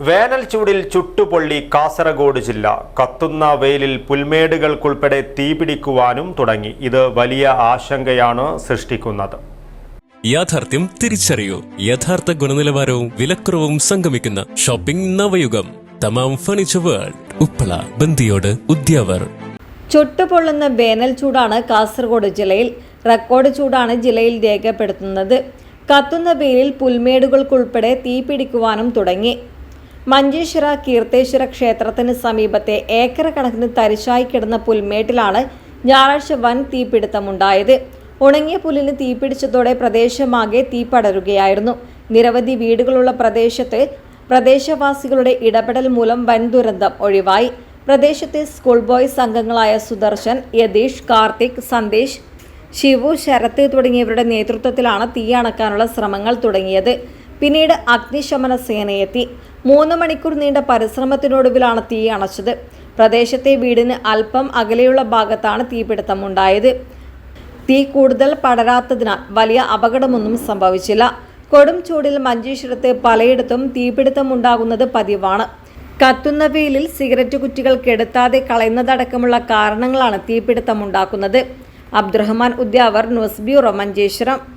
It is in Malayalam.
വേനൽ ചൂടിൽ ചുട്ടുപൊള്ളി കാസർഗോഡ് ജില്ല. കത്തുന്ന വെയിലിൽ പുൽമേടുകൾക്കുൾപ്പെടെ തീപിടിക്കുവാനും തുടങ്ങി. ഇത് വലിയ ആശങ്കയാണ് സൃഷ്ടിക്കുന്നത്. യാഥാർത്ഥ്യം തിരിച്ചറിയൂ. യഥാർത്ഥ ഗുണനിലവാരവും വിലക്കുറവും സംഗമിക്കുന്ന shopping Navayugam. Thamam furniture world. Uppala Bandiyod Udyavar. ചുട്ടുപൊള്ളുന്ന വേനൽ ചൂടാണ് കാസർഗോഡ് ജില്ലയിൽ. റെക്കോർഡ് ചൂടാണ് ജില്ലയിൽ രേഖപ്പെടുത്തുന്നത്. കത്തുന്ന വെയിലിൽ പുൽമേടുകൾക്കുൾപ്പെടെ തീപിടിക്കുവാനും തുടങ്ങി. മഞ്ചേശ്വര കീർത്തേശ്വര ക്ഷേത്രത്തിന് സമീപത്തെ ഏക്കർ കണക്കിന് തരിശായി കിടന്ന പുൽമേട്ടിലാണ് ഞായറാഴ്ച വൻ തീപിടുത്തമുണ്ടായത്. ഉണങ്ങിയ പുല്ലിന് തീപിടിച്ചതോടെ പ്രദേശമാകെ തീ പടരുകയായിരുന്നു നിരവധി വീടുകളുള്ള പ്രദേശത്ത് പ്രദേശവാസികളുടെ ഇടപെടൽ മൂലം വൻ ദുരന്തം ഒഴിവായി. പ്രദേശത്തെ സ്കൂൾ ബോയ്സ് അംഗങ്ങളായ സുദർശൻ യതീഷ് കാർത്തിക് സന്ദേശ് ശിവു ശരത്ത് തുടങ്ങിയവരുടെ നേതൃത്വത്തിലാണ് തീ അണക്കാനുള്ള ശ്രമങ്ങൾ തുടങ്ങിയത്. പിന്നീട് അഗ്നിശമന സേനയെത്തി. മൂന്ന് മണിക്കൂർ നീണ്ട പരിശ്രമത്തിനൊടുവിലാണ് തീ അണച്ചത്. പ്രദേശത്തെ വീടിന് അല്പം അകലെയുള്ള ഭാഗത്താണ് തീപിടുത്തമുണ്ടായത് തീ കൂടുതൽ പടരാത്തതിനാൽ വലിയ അപകടമൊന്നും സംഭവിച്ചില്ല. കൊടും ചൂടിൽ മഞ്ചേശ്വരത്ത് പലയിടത്തും തീപിടുത്തമുണ്ടാകുന്നത് പതിവാണ്. കത്തുന്ന വെയിലിൽ സിഗരറ്റ് കുറ്റികൾ കെടുത്താതെ കളയുന്നതടക്കമുള്ള കാരണങ്ങളാണ് തീപിടുത്തമുണ്ടാക്കുന്നത് അബ്ദുറഹ്മാൻ ഉദ്യാവർ ന്യൂസ് ബ്യൂറോ മഞ്ചേശ്വരം.